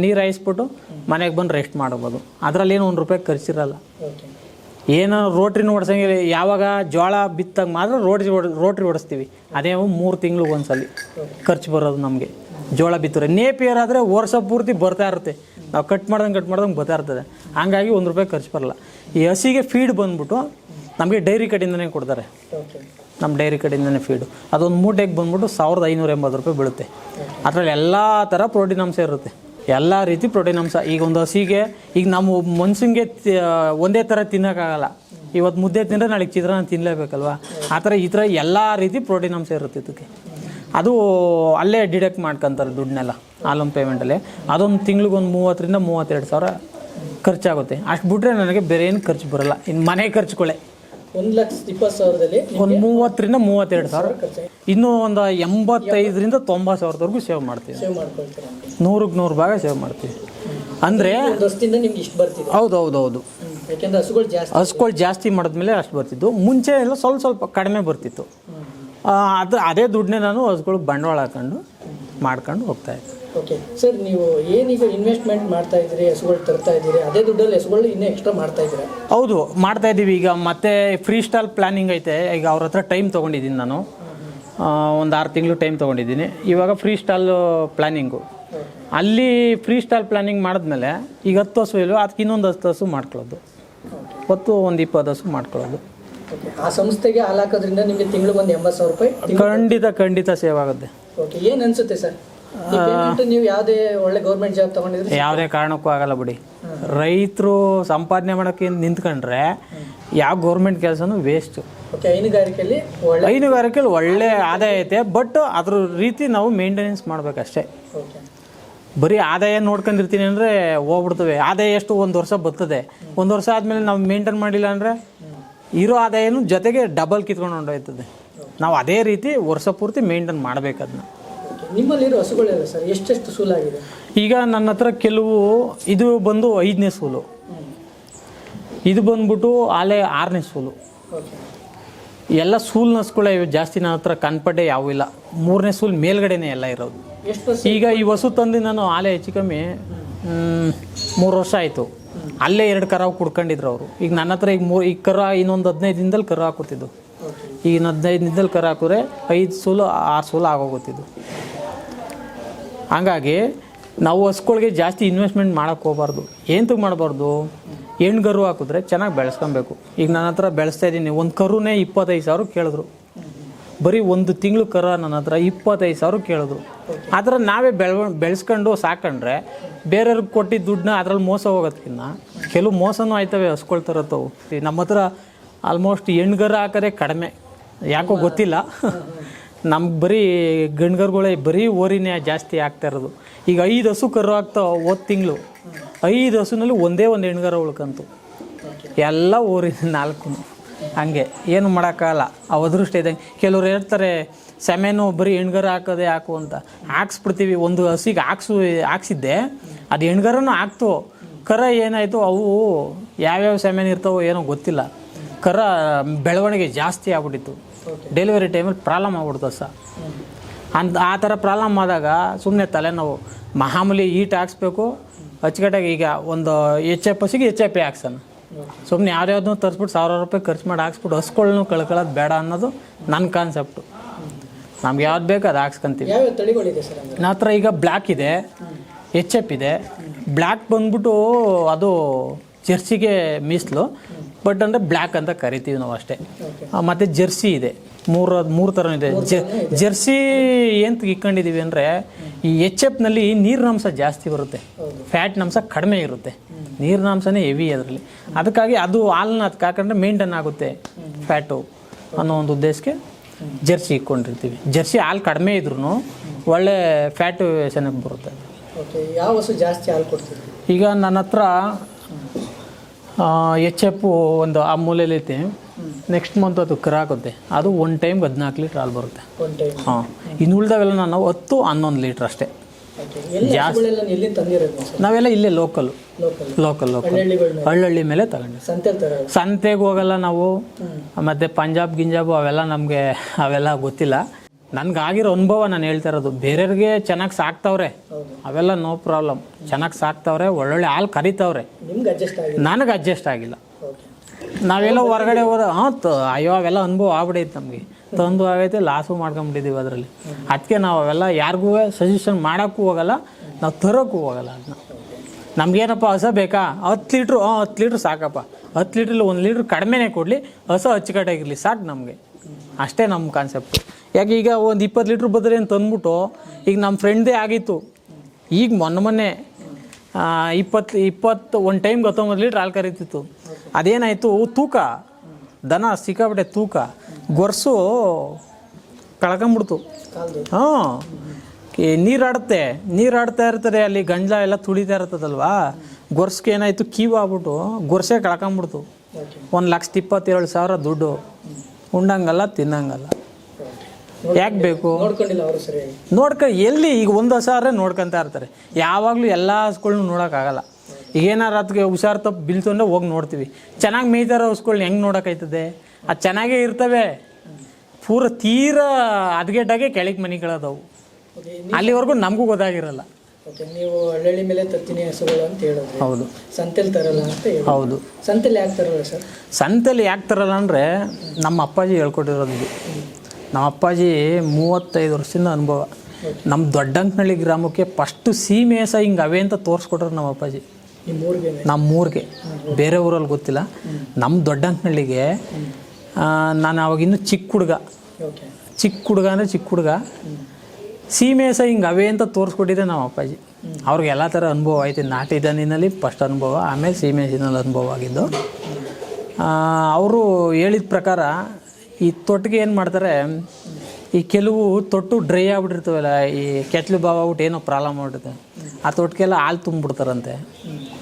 S1: ನೀರು ಹಾಯಿಸ್ಬಿಟ್ಟು ಮನೆಗೆ ಬಂದು ರೆಸ್ಟ್ ಮಾಡ್ಬೋದು. ಅದರಲ್ಲಿ ಏನು ಒಂದು ರೂಪಾಯಿ ಖರ್ಚಿರಲ್ಲ. ಏನೋ ರೋಟ್ರಿ ಓಡಿಸಂಗಿಲ್ಲ ಯಾವಾಗ ಜೋಳ ಬಿತ್ತಾಗ ಮಾತ್ರ ರೋಟ್ರಿ ರೋಟ್ರಿ ಓಡಿಸ್ತೀವಿ. ಅದೇ ಮೂರು ತಿಂಗ್ಳಿಗೆ ಒಂದ್ಸಲಿ. ಖರ್ಚು ಬರೋದು ನಮಗೆ. ಜೋಳ ಬಿತ್ತರೆ ನೇಪಿಯರ್ ಆದರೆ ವರ್ಷ ಪೂರ್ತಿ ಬರ್ತಾ ಇರುತ್ತೆ. ನಾವು ಕಟ್ ಮಾಡ್ದಂಗೆ ಕಟ್ ಮಾಡ್ದಂಗೆ ಬರ್ತಾ ಇರ್ತದೆ. ಹಂಗಾಗಿ ಒಂದು ರೂಪಾಯಿ ಖರ್ಚು ಬರಲ್ಲ. ಈ ಹಸಿಗೆ ಫೀಡ್ ಬಂದ್ಬಿಟ್ಟು ನಮಗೆ ಡೈರಿ ಕಡೆಯಿಂದನೇ ಕೊಡ್ತಾರೆ. ನಮ್ಮ ಡೈರಿ ಕಡೆಯಿಂದನೇ ಫೀಡು ಅದೊಂದು ಮೂಟೆಗೆ ಬಂದ್ಬಿಟ್ಟು ಸಾವಿರದ ಐನೂರ ಎಂಬತ್ತು ರೂಪಾಯಿ ಬೀಳುತ್ತೆ. ಅದರಲ್ಲಿ ಎಲ್ಲ ಥರ ಪ್ರೋಟೀನ್ ಅಂಶ ಇರುತ್ತೆ. ಎಲ್ಲ ರೀತಿ ಪ್ರೋಟೀನ್ ಅಂಶ. ಈಗ ಒಂದು ಹಸಿಗೆ ಈಗ ನಮ್ಮ ಮನ್ಸಿಗೆ ಒಂದೇ ಥರ ತಿನ್ನೋಕ್ಕಾಗಲ್ಲ. ಇವತ್ತು ಮುದ್ದೆ ತಿಂದರೆ ನಾಳೆಗೆ ಚಿತ್ರಾನ್ನ ತಿನ್ನಲೇಬೇಕಲ್ವಾ ಆ ಥರ ಈ ಥರ ಎಲ್ಲ ರೀತಿ ಪ್ರೋಟೀನ್ ಅಂಶ ಇರುತ್ತೆ ಇದಕ್ಕೆ. ಅದು ಅಲ್ಲೇ ಡಿಡಕ್ಟ್ ಮಾಡ್ಕೊಂತಾರೆ ದುಡ್ಡನ್ನೆಲ್ಲ ಆಲಮ್ ಪೇಮೆಂಟಲ್ಲಿ ಅದೊಂದು ತಿಂಗ್ಳಿಗೆ ಒಂದು ಮೂವತ್ತರಿಂದ ಮೂವತ್ತೆರಡು ಸಾವಿರ ಖರ್ಚಾಗುತ್ತೆ. ಅಷ್ಟು ಬಿಟ್ಟರೆ ನನಗೆ ಬೇರೆ ಏನು ಖರ್ಚು ಬರೋಲ್ಲ. ಇನ್ನು ಮನೆ ಖರ್ಚುಗಳೇ.
S2: ಒಂದು ಲಕ್ಷದ ಇಪ್ಪತ್ತು ಸಾವಿರದಲ್ಲಿ
S1: ಒಂದು ಮೂವತ್ತರಿಂದ ಮೂವತ್ತೆರಡು ಸಾವಿರ. ಇನ್ನೂ ಒಂದು ಎಂಬತ್ತೈದರಿಂದ ತೊಂಬತ್ತು ಸಾವಿರದವರೆಗೂ ಸೇವ್ ಮಾಡ್ತೀವಿ. ನೂರಕ್ಕೆ ನೂರು ಭಾಗ ಸೇವ್ ಮಾಡ್ತೀವಿ. ಅಂದರೆ ಹೌದು ಹೌದು ಹೌದು
S2: ಹಸುಗಳು ಜಾಸ್ತಿ
S1: ಮಾಡಿದ್ಮೇಲೆ ಅಷ್ಟು ಬರ್ತಿದ್ದು ಮುಂಚೆ ಎಲ್ಲ ಸ್ವಲ್ಪ ಸ್ವಲ್ಪ ಕಡಿಮೆ ಬರ್ತಿತ್ತು. ಅದು ಅದೇ ದುಡ್ಡನ್ನೇ ನಾನು ಹಸ್ಗಳಿಗೆ ಬಂಡವಾಳ ಹಾಕೊಂಡು ಮಾಡ್ಕೊಂಡು ಹೋಗ್ತಾ ಇದ್ದೆ.
S2: ಓಕೆ ಸರ್ ನೀವು ಏನೀಗ ಇನ್ವೆಸ್ಟ್ಮೆಂಟ್ ಮಾಡ್ತಾ ಇದ್ದೀರಿ ಹಸುಗಳು ತರ್ತಾ ಇದ್ದೀರಿ ಅದೇ ದುಡ್ಡಲ್ಲಿ ಹಸುಗಳು ಇನ್ನೂ ಎಕ್ಸ್ಟ್ರಾ ಮಾಡ್ತಾ ಇದ್ದೀರಾ?
S1: ಹೌದು ಮಾಡ್ತಾ ಇದ್ದೀವಿ. ಈಗ ಮತ್ತೆ ಫ್ರೀ ಸ್ಟೈಲ್ ಪ್ಲಾನಿಂಗ್ ಐತೆ. ಈಗ ಅವ್ರ ಹತ್ರ ಟೈಮ್ ತೊಗೊಂಡಿದ್ದೀನಿ ನಾನು. ಒಂದು ಆರು ತಿಂಗಳು ಟೈಮ್ ತೊಗೊಂಡಿದ್ದೀನಿ. ಇವಾಗ ಫ್ರೀ ಸ್ಟೈಲ್ ಪ್ಲಾನಿಂಗು ಅಲ್ಲಿ ಫ್ರೀ ಸ್ಟೈಲ್ ಪ್ಲಾನಿಂಗ್ ಮಾಡಿದ್ಮೇಲೆ ಈಗ ಹತ್ತು ಹಸು ಇಲ್ವೋ ಅದಕ್ಕೆ ಇನ್ನೊಂದು ಹತ್ತು ಹಸು ಮಾಡ್ಕೊಳ್ಳೋದು. ಹೊತ್ತು ಒಂದು ಇಪ್ಪತ್ತು ಹಸು ಮಾಡ್ಕೊಳ್ಳೋದು.
S2: ಆ ಸಂಸ್ಥೆಗೆ ಹಾಲಾಕೋದ್ರಿಂದ ಹಾಕೋದ್ರಿಂದ ನಿಮಗೆ ತಿಂಗಳು ಒಂದು ಎಂಬತ್ತು ಸಾವಿರ ರೂಪಾಯಿ
S1: ಖಂಡಿತ ಖಂಡಿತ ಸೇವ್ ಆಗುತ್ತೆ.
S2: ಓಕೆ ಏನು ಅನ್ಸುತ್ತೆ ಸರ್? ನೀವು ಯಾವುದೇ ಒಳ್ಳೆ ಗೌರ್ಮೆಂಟ್ ಜಾಬ್ ತಗೊಂಡಿದ್ರೆ
S1: ಯಾವುದೇ ಕಾರಣಕ್ಕೂ ಆಗಲ್ಲ ಬಿಡಿ. ರೈತರು ಸಂಪಾದನೆ ಮಾಡೋಕ್ಕೆ ನಿಂತ್ಕೊಂಡ್ರೆ ಯಾವ ಗೌರ್ಮೆಂಟ್ ಕೆಲಸನೂ ವೇಸ್ಟು
S2: ಓಕೆ ಹೈನುಗಾರಿಕೆಯಲ್ಲಿ ಒಳ್ಳೆ
S1: ಹೈನುಗಾರಿಕೆಯಲ್ಲಿ ಒಳ್ಳೆ ಆದಾಯ ಐತೆ ಬಟ್ ಅದ್ರ ರೀತಿ ನಾವು ಮೇಂಟೆನೆನ್ಸ್ ಮಾಡ್ಬೇಕಷ್ಟೇ. ಬರೀ ಆದಾಯ ನೋಡ್ಕೊಂಡಿರ್ತೀನಿ ಅಂದರೆ ಹೋಗ್ಬಿಡ್ತವೆ. ಆದಾಯ ಎಷ್ಟು ಒಂದು ವರ್ಷ ಬರ್ತದೆ. ಒಂದು ವರ್ಷ ಆದಮೇಲೆ ನಾವು ಮೇಂಟೈನ್ ಮಾಡಿಲ್ಲ ಅಂದರೆ ಇರೋ ಆದಾಯನೂ ಜೊತೆಗೆ ಡಬಲ್ ಕಿತ್ಕೊಂಡು ಹೊಂಡೋಯ್ತದೆ. ನಾವು ಅದೇ ರೀತಿ ವರ್ಷ ಪೂರ್ತಿ ಮೇಂಟೈನ್
S2: ಓಕೆ ನಿಮ್ಮಲ್ಲಿರೋ ಹಸುಗಳೆಲ್ಲ ಸರ್ ಎಷ್ಟೆಷ್ಟು ಸೂಲಾಗಿದೆ?
S1: ಈಗ ನನ್ನ ಹತ್ರ ಕೆಲವು ಇದು ಬಂದು ಐದನೇ ಸೂಲು. ಇದು ಬಂದ್ಬಿಟ್ಟು ಆಲೆ ಆರನೇ ಸೂಲು. ಎಲ್ಲ ಸೂಲ್ ನಸ್ಗಳೇ ಇವೆ ಜಾಸ್ತಿ ನನ್ನ ಹತ್ರ ಕನ್ಪಡ್ಡೆ ಯಾವೂ ಇಲ್ಲ. ಮೂರನೇ ಸೂಲ್ ಮೇಲ್ಗಡೆನೇ ಎಲ್ಲ ಇರೋದು. ಈಗ ಈ ಹೊಸ ತಂದು ನಾನು ಆಲೆ ಹೆಚ್ಚು ಕಮ್ಮಿ ಮೂರು ವರ್ಷ ಆಯಿತು. ಅಲ್ಲೇ ಎರಡು ಕರಾವು ಕುಡ್ಕೊಂಡಿದ್ರು ಅವರು. ಈಗ ನನ್ನ ಹತ್ರ ಈಗ ಮೂರು ಈಗ ಕರ ಇನ್ನೊಂದು ಹದಿನೈದು ದಿನದಲ್ಲಿ ಕರ ಹಾಕೋತಿದ್ದು. ಈಗ ಇನ್ನು ಹದಿನೈದು ದಿನದಲ್ಲಿ ಕರ ಹಾಕಿದ್ರೆ ಐದು ಸೂಲು, ಆರು ಸೂಲು ಆಗೋಗುತ್ತಿದ್ದು ಹಂಗಾಗಿ ನಾವು ಹಸ್ಗಳಿಗೆ ಜಾಸ್ತಿ ಇನ್ವೆಸ್ಟ್ಮೆಂಟ್ ಮಾಡೋಕ್ಕೆ ಹೋಗ್ಬಾರ್ದು. ಏನು ಮಾಡಬಾರ್ದು. ಕರು ಹಾಕಿದ್ರೆ ಚೆನ್ನಾಗಿ ಬೆಳೆಸ್ಕೊಬೇಕು. ಈಗ ನನ್ನ ಹತ್ರ ಬೆಳೆಸ್ತಾ ಇದ್ದೀನಿ. ಒಂದು ಕರುನೇ ಇಪ್ಪತ್ತೈದು ಸಾವಿರ ಕೇಳಿದ್ರು. ಬರೀ ಒಂದು ತಿಂಗಳು ಕರ ನನ್ನ ಹತ್ರ ಇಪ್ಪತ್ತೈದು ಸಾವಿರ ಕೇಳಿದ್ರು. ಆ ಥರ ನಾವೇ ಬೆಳ ಬೆಳೆಸ್ಕೊಂಡು ಸಾಕಂಡ್ರೆ ಬೇರೆಯವ್ರಿಗೆ ಕೊಟ್ಟಿದ್ದ ದುಡ್ಡನ್ನ ಅದರಲ್ಲಿ ಮೋಸ ಹೋಗೋದಕ್ಕಿಂತ ಕೆಲವು ಮೋಸನೂ ಆಯ್ತವೆ ಹಸ್ಕೊಳ್ತಾರತ್ತವು. ನಮ್ಮ ಹತ್ರ ಆಲ್ಮೋಸ್ಟ್ ಹೆಣ್ಗರ ಹಾಕೋದೇ ಕಡಿಮೆ. ಯಾಕೋ ಗೊತ್ತಿಲ್ಲ. ನಮ್ಗೆ ಬರೀ ಗಂಡ್ಗರ್ಗಳೇ ಬರೀ ಓರಿನೇ ಜಾಸ್ತಿ ಆಗ್ತಾ ಇರೋದು. ಈಗ ಐದು ಹಸು ಕರು ಆಗ್ತಾವೆ ಹೋದ ತಿಂಗಳು. ಐದು ಹಸುನಲ್ಲಿ ಒಂದೇ ಒಂದು ಹೆಣ್ಗರ ಉಳ್ಕಂತು. ಎಲ್ಲ ಊರಿನ ನಾಲ್ಕು ಹಂಗೆ. ಏನು ಮಾಡೋಕ್ಕಾಗಲ್ಲ. ಆ ಅದೃಷ್ಟ ಇದ್ದಂಗೆ ಕೆಲವ್ರು ಹೇಳ್ತಾರೆ, ಸೆಮೆನು ಬರೀ ಹೆಣ್ಗರ ಹಾಕೋದೇ ಹಾಕು ಅಂತ. ಹಾಕ್ಸ್ಬಿಡ್ತೀವಿ. ಒಂದು ಹಸಿಗೆ ಹಾಕ್ಸು, ಹಾಕ್ಸಿದ್ದೆ. ಅದು ಹೆಣ್ಗರನೂ ಹಾಕ್ತು ಕರ ಏನಾಯಿತು? ಅವು ಯಾವ್ಯಾವ ಸೆಮೆನ್ ಇರ್ತಾವೋ ಏನೋ ಗೊತ್ತಿಲ್ಲ. ಕರ ಬೆಳವಣಿಗೆ ಜಾಸ್ತಿ ಆಗ್ಬಿಟ್ಟಿತ್ತು. ಡೆಲಿವರಿ ಟೈಮಲ್ಲಿ ಪ್ರಾಬ್ಲಮ್ ಆಗ್ಬಿಡ್ತದೆ ಸರ್ ಅಂತ ಆ ಥರ ಪ್ರಾಬ್ಲಮ್ ಆದಾಗ ಸುಮ್ಮನೆ ತಲೆನೋವು. ಮಾಮೂಲಿ ಈಟ್ ಹಾಕ್ಸ್ಬೇಕು. ಅಚ್ಚುಕಟ್ಟಾಗಿ ಈಗ ಒಂದು ಎಚ್ ಎಫ್ ಹಸಿಗೆ ಎಚ್ ಎಫ್ ಹಾಕ್ಸೋಣ. ಸುಮ್ಮನೆ ಯಾವ್ಯಾವ್ದನ್ನೂ ತರಿಸ್ಬಿಟ್ಟು ಸಾವಿರ ರೂಪಾಯಿ ಖರ್ಚು ಮಾಡಿ ಹಾಕ್ಸ್ಬಿಟ್ಟು ಹಸ್ಕೊಳ್ಳೋನು ಕಳ್ಕೊಳ್ಳೋದು ಬೇಡ ಅನ್ನೋದು ನನ್ನ ಕಾನ್ಸೆಪ್ಟು ನಮ್ಗೆ ಯಾವ್ದು ಬೇಕು ಅದು ಹಾಕ್ಸ್ಕೊಂತೀವಿ. ನನ್ನ ಹತ್ರ ಈಗ ಬ್ಲ್ಯಾಕ್ ಇದೆ ಎಚ್ ಎಫ್ ಇದೆ ಬ್ಲ್ಯಾಕ್ ಬಂದ್ಬಿಟ್ಟು ಅದು ಜೆರ್ಸಿಗೆ ಮೀಸಲು ಬಟ್ ಅಂದರೆ ಬ್ಲ್ಯಾಕ್ ಅಂತ ಕರಿತೀವಿ ನಾವು ಅಷ್ಟೇ. ಮತ್ತು ಜೆರ್ಸಿ ಇದೆ. ಮೂರು ಮೂರು ಥರ ಇದೆ. ಜೆ- ಜೆರ್ಸಿ ಏನು ಇಕ್ಕೊಂಡಿದ್ದೀವಿ ಅಂದರೆ ಈ ಎಚ್ ಎಫ್ನಲ್ಲಿ ನೀರಿನಾಂಶ ಜಾಸ್ತಿ ಬರುತ್ತೆ.
S2: ಫ್ಯಾಟ್ನಾಂಶ
S1: ಫ್ಯಾಟ್ನಂಶ ಕಡಿಮೆ ಇರುತ್ತೆ. ನೀರಿನಾಂಶನೇ ಹೆವಿ ಅದರಲ್ಲಿ. ಅದಕ್ಕಾಗಿ ಅದು ಹಾಲನ್ನ ಅದಕ್ಕೆ ಹಾಕೊಂಡ್ರೆ ಮೇಂಟೈನ್ ಆಗುತ್ತೆ ಫ್ಯಾಟು ಅನ್ನೋ ಒಂದು ಉದ್ದೇಶಕ್ಕೆ ಜೆರ್ಸಿ ಇಕ್ಕೊಂಡಿರ್ತೀವಿ. ಜೆರ್ಸಿ ಹಾಲು ಕಡಿಮೆ ಇದ್ರೂ ಒಳ್ಳೆ ಫ್ಯಾಟು ಚೆನ್ನಾಗಿ ಬರುತ್ತೆ.
S2: ಓಕೆ ಯಾವ ಹಸು ಜಾಸ್ತಿ ಹಾಲು ಕೊಡ್ತೀರಿ?
S1: ಈಗ ನನ್ನ ಹತ್ರ ಎಚ್ ಎಫ್ ಒಂದು ಆ ಮೂಲೆಯಲ್ಲಿ ಐತೆ ನೆಕ್ಸ್ಟ್ ಮಂತ್ ಅದು ಕರಾಗುತ್ತೆ ಅದು ಒನ್ ಟೈಮ್ ಹದಿನಾಲ್ಕು ಲೀಟ್ರ್ ಹಾಲು ಬರುತ್ತೆ.
S2: ಒನ್ ಟೈಮ್
S1: ಹಾಂ. ಇನ್ನು ಉಳ್ದವೆಲ್ಲ ನಾನು ಹತ್ತು ಹನ್ನೊಂದು ಲೀಟ್ರ್ ಅಷ್ಟೇ.
S2: ಜಾಸ್ತಿ ಎಲ್ಲಿ ಹಸುಗಳೆಲ್ಲ ತಂದಿರೋದು? ಸರ್
S1: ನಾವೆಲ್ಲ ಇಲ್ಲೇ ಲೋಕಲ್
S2: ಲೋಕಲ್
S1: ಲೋಕಲ್ ಹಳ್ಳಹಳ್ಳಿ ಮೇಲೆ. ತಗೊಂಡು
S2: ಸಂತೆ ತರ?
S1: ಸಂತೆಗೆ ಹೋಗಲ್ಲ ನಾವು.
S2: ಮತ್ತೆ
S1: ಮತ್ತು ಪಂಜಾಬ್ ಗಿಂಜಾಬು ಅವೆಲ್ಲ ನಮಗೆ ಅವೆಲ್ಲ ಗೊತ್ತಿಲ್ಲ. ನನಗಾಗಿರೋ ಅನುಭವ ನಾನು ಹೇಳ್ತಾ ಇರೋದು. ಬೇರೆಯವ್ರಿಗೆ ಚೆನ್ನಾಗಿ ಸಾಕ್ತವ್ರೆ. ಅವೆಲ್ಲ ನೋ ಪ್ರಾಬ್ಲಮ್ ಚೆನ್ನಾಗಿ ಸಾಕ್ತವ್ರೆ ಒಳ್ಳೊಳ್ಳೆ ಹಾಲು ಕರಿತವ್ರೆ. ನನಗೆ ಅಡ್ಜಸ್ಟ್ ಆಗಿಲ್ಲ. ನಾವೆಲ್ಲ ಹೊರಗಡೆ ಹೋದ ಹಾಂ ಅಯ್ಯೋ ಅವೆಲ್ಲ ಅನುಭವ ಆಗ್ಬಿಡೈತೆ ನಮಗೆ. ತಂದು ಆಗೈತೆ ಲಾಸು ಮಾಡ್ಕೊಂಬಿಟ್ಟಿದ್ದೀವಿ ಅದರಲ್ಲಿ. ಅದಕ್ಕೆ ನಾವು ಅವೆಲ್ಲ ಯಾರಿಗೂ ಸಜೆಷನ್ ಮಾಡೋಕ್ಕೂ ಹೋಗಲ್ಲ ನಾವು ತರೋಕ್ಕೂ ಹೋಗಲ್ಲ ಅದನ್ನ ನಮಗೇನಪ್ಪ ಹಸ ಬೇಕಾ? ಹತ್ತು ಲೀಟ್ರು ಹಾಂ ಹತ್ತು ಲೀಟ್ರ್ ಸಾಕಪ್ಪ. ಹತ್ತು ಲೀಟ್ರಲ್ಲಿ ಒಂದು ಲೀಟ್ರ್ ಕಡಿಮೆನೇ ಕೊಡಲಿ ಹಸ ಅಚ್ಚುಕಟ್ಟಾಗಿರಲಿ ಸಾಕು ನಮಗೆ. ಅಷ್ಟೇ ನಮ್ಮ ಕಾನ್ಸೆಪ್ಟು ಯಾಕೆ ಈಗ ಒಂದು ಇಪ್ಪತ್ತು ಲೀಟ್ರ್ ಬದ್ರೆ ಅಂತ ಅಂದ್ಬಿಟ್ಟು ಈಗ ನಮ್ಮ ಫ್ರೆಂಡ್ದೇ ಆಗಿತ್ತು. ಈಗ ಮೊನ್ನೆ ಮೊನ್ನೆ ಇಪ್ಪತ್ತು ಇಪ್ಪತ್ತು ಒಂದು ಟೈಮ್ಗೆ ಹತ್ತೊಂಬತ್ತು ಲೀಟ್ರ್ ಹಾಲು ಕರೀತಿತ್ತು ಅದೇನಾಯಿತು? ತೂಕ. ದನ ಸಿಕ್ಕಾಬಿಟ್ಟೆ ತೂಕ. ಗೊರ್ಸು ಕಳ್ಕೊಂಬಿಡ್ತು.
S2: ಹ್ಞೂ.
S1: ಹಾಂ ನೀರು ಆಡುತ್ತೆ. ನೀರು ಆಡ್ತಾ ಇರ್ತದೆ ಅಲ್ಲಿ ಗಂಜಲ ಎಲ್ಲ ತುಳಿತಾ ಇರ್ತದಲ್ವಾ? ಗೊರ್ಸ್ಗೆ ಏನಾಯಿತು? ಕೀವು ಆಗ್ಬಿಟ್ಟು ಗೊರ್ಸೆ ಕಳ್ಕೊಂಬಿಡ್ತು. ಒಂದು ಲಕ್ಷದ ಇಪ್ಪತ್ತೇಳು ಸಾವಿರ ದುಡ್ಡು. ಉಂಡಂಗಲ್ಲ ತಿನ್ನಂಗಲ್ಲ. ಯಾಕೆ ಬೇಕು?
S2: ನೋಡ್ಕೊಂಡಿಲ್ಲ ಅವರು ಸರಿಯಾಗಿ
S1: ನೋಡ್ಕ ಎಲ್ಲಿ ಈಗ ಒಂದು ಹಸ ಆದ್ರೆ ನೋಡ್ಕೊಂತ ಇರ್ತಾರೆ. ಯಾವಾಗಲೂ ಎಲ್ಲ ಹಸ್ಗಳ್ನು ನೋಡೋಕ್ಕಾಗಲ್ಲ ಈಗ ಏನಾರು ಅದಕ್ಕೆ ಹುಷಾರು ತಪ್ಪು ಬಿಲ್ತಂದ್ರೆ ಹೋಗಿ ನೋಡ್ತೀವಿ. ಚೆನ್ನಾಗಿ ಮೇಯ್ತಾರ ಹಸ್ಗಳ್ನ ಹೆಂಗೆ ನೋಡೋಕ್ಕಾಯ್ತದೆ? ಅದು ಚೆನ್ನಾಗೇ ಇರ್ತವೆ. ಪೂರ ತೀರಾ ಅದ್ಗೆಟ್ಟಾಗೆ ಕೆಳಗೆ ಮನೆಗಳದವು. ಅಲ್ಲಿವರೆಗೂ ನಮಗೂ ಗೊತ್ತಾಗಿರಲ್ಲ.
S2: ನೀವು ಹಳ್ಳಿ ಮೇಲೆ ತತ್ತಿನಿ ಹಸುಗಳು ಅಂತ ಹೇಳೋದು
S1: ಹೌದು.
S2: ಸಂತೆಲಿ ತರಲ್ಲ ಅಂತ
S1: ಹೌದು.
S2: ಸಂತೆಲಿ ಯಾಕೆ ತರಲ್ಲ ಸರ್?
S1: ಸಂತೆಲಿ ಯಾಕೆ ತರಲ್ಲ ಅಂದರೆ ನಮ್ಮ ಅಪ್ಪಾಜಿ ಹೇಳ್ಕೊಟ್ಟಿರೋದು ಇದು. ನಮ್ಮ ಅಪ್ಪಾಜಿ ಮೂವತ್ತೈದು ವರ್ಷದಿಂದ ಅನುಭವ. ನಮ್ಮ ದೊಡ್ಡಂಕನಳ್ಳಿ ಗ್ರಾಮಕ್ಕೆ ಫಸ್ಟು ಸೀಮೇಸ ಹಿಂಗೆ ಅವೇ ಅಂತ ತೋರಿಸ್ಕೊಟ್ರು ನಮ್ಮ ಅಪ್ಪಾಜಿ.
S2: ನಿಮ್ಮ ಊರಿಗೆ
S1: ಬೇರೆ ಊರಲ್ಲಿ ಗೊತ್ತಿಲ್ಲ. ನಮ್ಮ ದೊಡ್ಡಂಕನಳ್ಳಿಗೆ ನಾನು ಅವಾಗಿನ್ನೂ ಚಿಕ್ಕ ಹುಡುಗ. ಚಿಕ್ಕ ಹುಡುಗ ಅಂದರೆ ಚಿಕ್ಕ ಹುಡುಗ. ಸೀಮೇಸ ಹಿಂಗೆ ಅವೇ ಅಂತ ತೋರಿಸ್ಕೊಟ್ಟಿದ್ದೆ ನಮ್ಮ ಅಪ್ಪಾಜಿ. ಅವ್ರಿಗೆ ಎಲ್ಲ ಥರ ಅನುಭವ ಆಯ್ತು. ನಾಟಿ ದನಿನಲ್ಲಿ ಫಸ್ಟ್ ಅನುಭವ ಆಮೇಲೆ ಸೀಮೆಸಿನಲ್ಲಿ ಅನುಭವ ಆಗಿದ್ದು. ಅವರು ಹೇಳಿದ ಪ್ರಕಾರ ಈ ತೊಟ್ಟಿಗೆ ಏನು ಮಾಡ್ತಾರೆ ಈ ಕೆಲವು ತೊಟ್ಟು ಡ್ರೈ ಆಗ್ಬಿಟ್ಟಿರ್ತವಲ್ಲ ಈ ಕೆಟ್ಲು ಬಾವ ಆಗ್ಬಿಟ್ಟು ಏನೋ ಪ್ರಾಬ್ಲಮ್ ಆಗ್ಬಿಡುತ್ತೆ ಆ ತೊಟ್ಟಿಗೆಲ್ಲ ಹಾಲು ತುಂಬಿಡ್ತಾರಂತೆ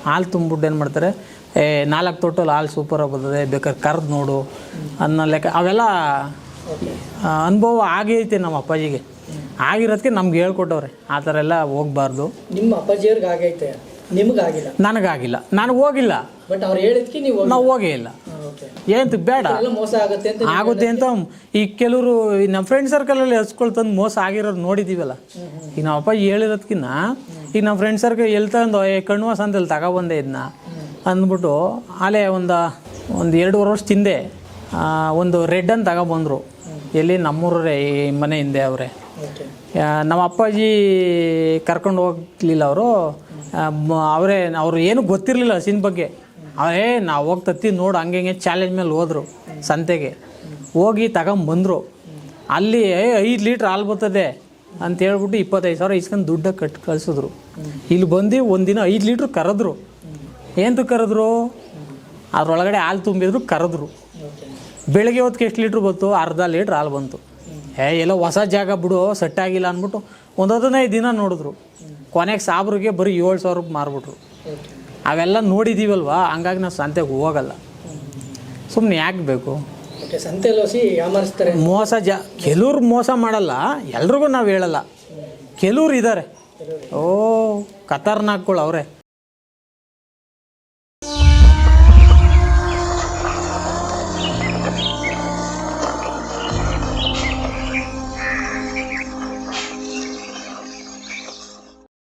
S1: ಹಾಲು ತುಂಬಿಬಿಟ್ಟು ಏನು ಮಾಡ್ತಾರೆ ಏ ನಾಲ್ಕು ತೊಟ್ಟಲ್ಲಿ ಹಾಲು ಸೂಪರ್ ಬರ್ತದೆ ಬೇಕಾದ್ರೆ ಕರೆದು ನೋಡು ಅನ್ನೋ ಲೆಕ್ಕ. ಅವೆಲ್ಲ ಅನುಭವ ಆಗೈತೆ ನಮ್ಮ ಅಪ್ಪಾಜಿಗೆ. ಆಗಿರೋದಕ್ಕೆ ನಮ್ಗೆ ಹೇಳ್ಕೊಟ್ಟವ್ರೆ ಆ ಥರ ಎಲ್ಲ ಹೋಗ್ಬಾರ್ದು.
S2: ನಿಮ್ಮ ಅಪ್ಪಾಜಿಯವ್ರಿಗೆ ಆಗೈತೆ? ನಿಮಗಾಗಿಲ್ಲ
S1: ನನಗಾಗಿಲ್ಲ ನಾನು ಹೋಗಿಲ್ಲ.
S2: ಬಟ್ ಅವ್ರು ಹೇಳಿದ್ಕೆ ನೀವು
S1: ನಾವು ಹೋಗೇ ಇಲ್ಲ. ಏನಂತ ಬೇಡ.
S2: ಮೋಸ ಆಗುತ್ತೆ ಅಂತ
S1: ಆಗುತ್ತೆ ಅಂತ ಈ ಕೆಲವರು ನಮ್ಮ ಫ್ರೆಂಡ್ ಸರ್ಕಲಲ್ಲಿ ಹಚ್ಕೊಳ್ ತಂದು ಮೋಸ ಆಗಿರೋದು ನೋಡಿದ್ದೀವಲ್ಲ ಈಗ ನಮ್ಮ ಅಪ್ಪಾಜಿ ಹೇಳಿರೋದ್ಕಿನ್ನ ಈಗ ನಮ್ಮ ಫ್ರೆಂಡ್ ಸರ್ಕಲ್ ಎಲ್ಲಿ ತಂದು ಏ ಕಣ್ವಾಸ ಅಂತಲ್ಲಿ ತಗೊಬಂದೆ ಇದನ್ನ ಅಂದ್ಬಿಟ್ಟು ಅಲ್ಲೇ ಒಂದು ಒಂದು ಎರಡೂವರೆ ವರ್ಷ ತಿಂದೆ ಆ, ಒಂದು ರೆಡ್ ಅಂತ ತಗೊಬಂದರು. ಎಲ್ಲಿ ನಮ್ಮೂರೇ ಈ ಮನೆ ಹಿಂದೆ ಅವರೇ. ನಮ್ಮ ಅಪ್ಪಾಜಿ ಕರ್ಕೊಂಡು ಹೋಗ್ಲಿಲ್ಲ ಅವರು. ಅವರೇ ಅವರು ಏನು ಗೊತ್ತಿರಲಿಲ್ಲ ಹಸಿನ ಬಗ್ಗೆ. ಅವರೇ ನಾವು ಹೋಗಿ ತತ್ತಿ ನೋಡು, ಹಂಗೆ ಹಿಂಗೆ ಚಾಲೆಂಜ್ ಮೇಲೆ ಹೋದರು ಸಂತೆಗೆ. ಹೋಗಿ ತಗೊಂಬಂದರು ಅಲ್ಲಿ ಐದು ಲೀಟ್ರ್ ಹಾಲು ಬರ್ತದೆ ಅಂತ ಹೇಳ್ಬಿಟ್ಟು ಇಪ್ಪತ್ತೈದು ಸಾವಿರ ಇಸ್ಕೊಂಡು ದುಡ್ಡ ಕಟ್ ಕಳಿಸಿದ್ರು. ಇಲ್ಲಿ ಬಂದು ಒಂದಿನ ಐದು ಲೀಟ್ರ್ ಕರೆದ್ರು. ಏನು ಕರೆದ್ರು? ಅದರೊಳಗಡೆ ಹಾಲು ತುಂಬಿದ್ರು, ಕರೆದ್ರು. ಬೆಳಗ್ಗೆ ಹೊತ್ತಿಗೆ ಎಷ್ಟು ಲೀಟ್ರ್ ಬಂತು? ಅರ್ಧ ಲೀಟ್ರ್ ಹಾಲು ಬಂತು. ಏ, ಎಲ್ಲೋ ಹೊಸ ಜಾಗ ಬಿಡು ಸೆಟ್ ಆಗಿಲ್ಲ ಅಂದ್ಬಿಟ್ಟು ಒಂದು ಹದಿನೈದು ದಿನ ನೋಡಿದ್ರು. ಕೊನೆಗೆ ಸಾಬ್ರಿಗೆ ಬರೀ ಏಳು ಸಾವಿರ ಮಾರ್ಬಿಟ್ರು.
S2: ಓಕೆ
S1: ಅವೆಲ್ಲ ನೋಡಿದ್ದೀವಲ್ವಾ ಹಂಗಾಗಿ ನಾವು ಸಂತೆಗೆ ಹೋಗಲ್ಲ. ಸುಮ್ಮನೆ ಯಾಕೆ ಬೇಕು? ಮೋಸ ಜ ಕೆಲವ್ರು ಮೋಸ ಮಾಡಲ್ಲ ಎಲ್ರಿಗೂ ನಾವು ಹೇಳಲ್ಲ. ಕೆಲವ್ರು ಇದ್ದಾರೆ ಓ ಕತಾರ್ನಾಕ್ಗಳು ಅವರೇ.